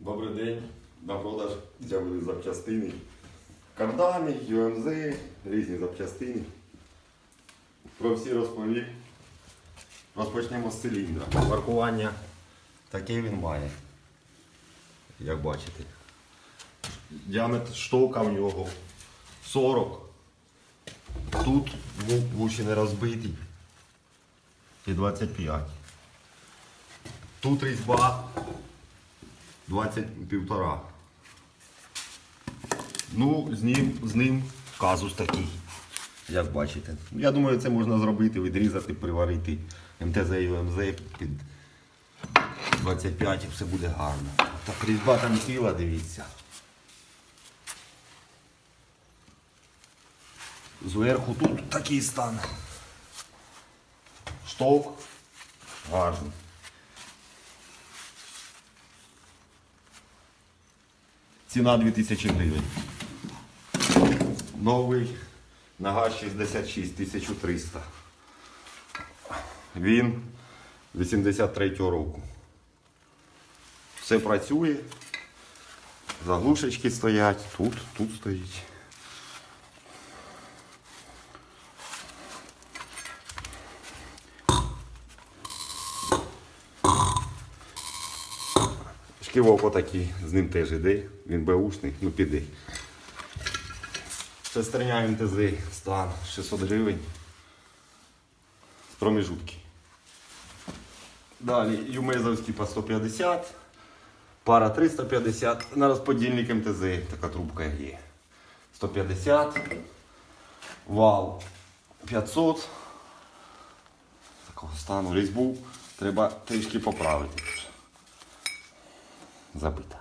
Добрий день. На продаж з'явились запчастини. Кардани, UMZ, різні запчастини. Про всі розповів. Розпочнемо з циліндра. Маркування таке він має. Як бачите. Діаметр штовка в нього 40. Тут вуші не розбиті. І 25. Тут різьба 20. Ну, з ним, з ним казус такий, як бачите. Я думаю, це можна зробити, відрізати, приварити МТЗ і ОМЗ під 25 і все буде гарно. Так різьба там ціла, дивіться. Зверху тут такий стан. Штовк гарний. Ціна 2000 гривень. Новий нога 66 1300. Він 83-го року. Все працює. Заглушечки стоять, тут, тут стоїть. Шківок отакий, з ним теж іде, він беушний, ну піде. Шестерня МТЗ стан 600 гривень. З промежутки. Далі Юмезовський по 150, пара 350, на розподільник МТЗ така трубка є. 150, вал 500. Такого стану різьбу треба трішки поправити. Забита.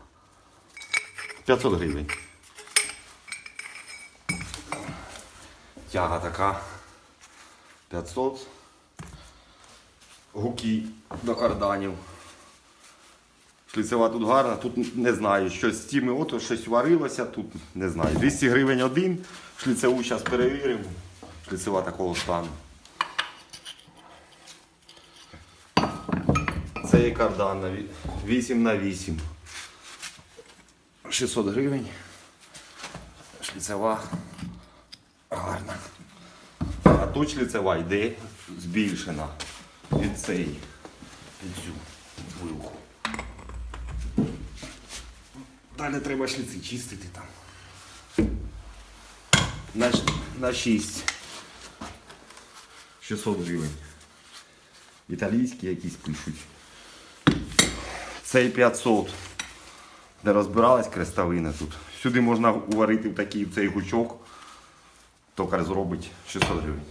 500 гривень. Тяга така. 500. Гуки до карданів. Шліцева тут гарна, тут не знаю, щось з цими ото щось варилося, тут не знаю. 200 гривень один. Шліцеву зараз перевіримо. Шліцева такого стану. Це є кардан 8 на 8. 600 гривень. Шліцева гарна. А тут шліцева йде збільшена від цієї, від цю вилку. Далі треба шліци чистити там. На, на 6. 600 гривень. Італійські якісь пишуть. Цей 500. Де розбиралась крестовина тут. Сюди можна уварити в такий цей гучок. Токар зробить 600 гривень.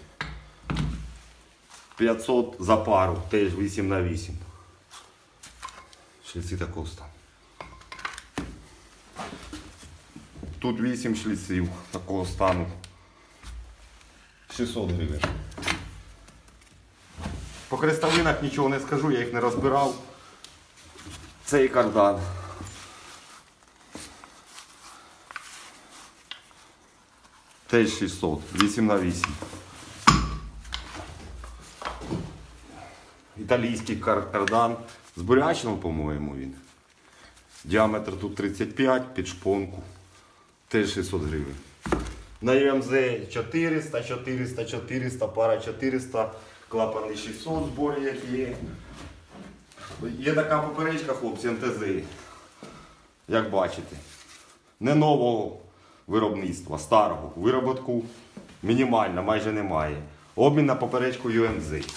500 за пару, теж 8 на 8. Шліці такого стану. Тут 8 шліців такого стану. 600 гривень. По крестовинах нічого не скажу, я їх не розбирав. Цей кардан. Теж 600, 8 на 8. Італійський кардан. З бурячного, по-моєму, він. Діаметр тут 35 під шпонку. Теж 600 гривень. На ЮМЗ 400, 400, 400, пара 400, клапани 600 зборі як є. Є така поперечка, хлопці, МТЗ. Як бачите. Не нового виробництва, старого. Вироботку мінімально, майже немає. Обмін на поперечку UMZ.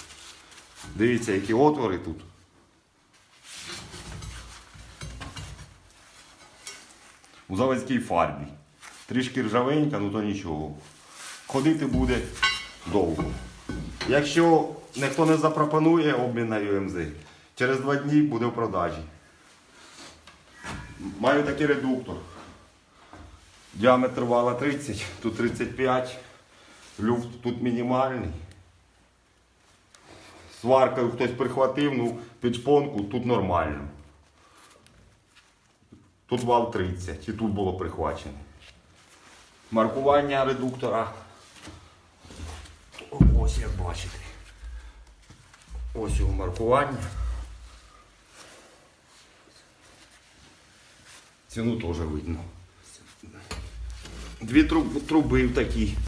Дивіться, які отвори тут. У заводській фарбі. Трішки ржавенька, ну то нічого. Ходити буде довго. Якщо ніхто не запропонує обмін на UMZ, через два дні буде в продажі. Маю такий редуктор. Діаметр вала 30, тут 35, люфт тут мінімальний. Сваркою хтось прихватив, ну під шпонку тут нормально. Тут вал 30 і тут було прихвачене. Маркування редуктора. Ось як бачите. Ось його маркування. Ціну теж видно. Дві труб- в такі.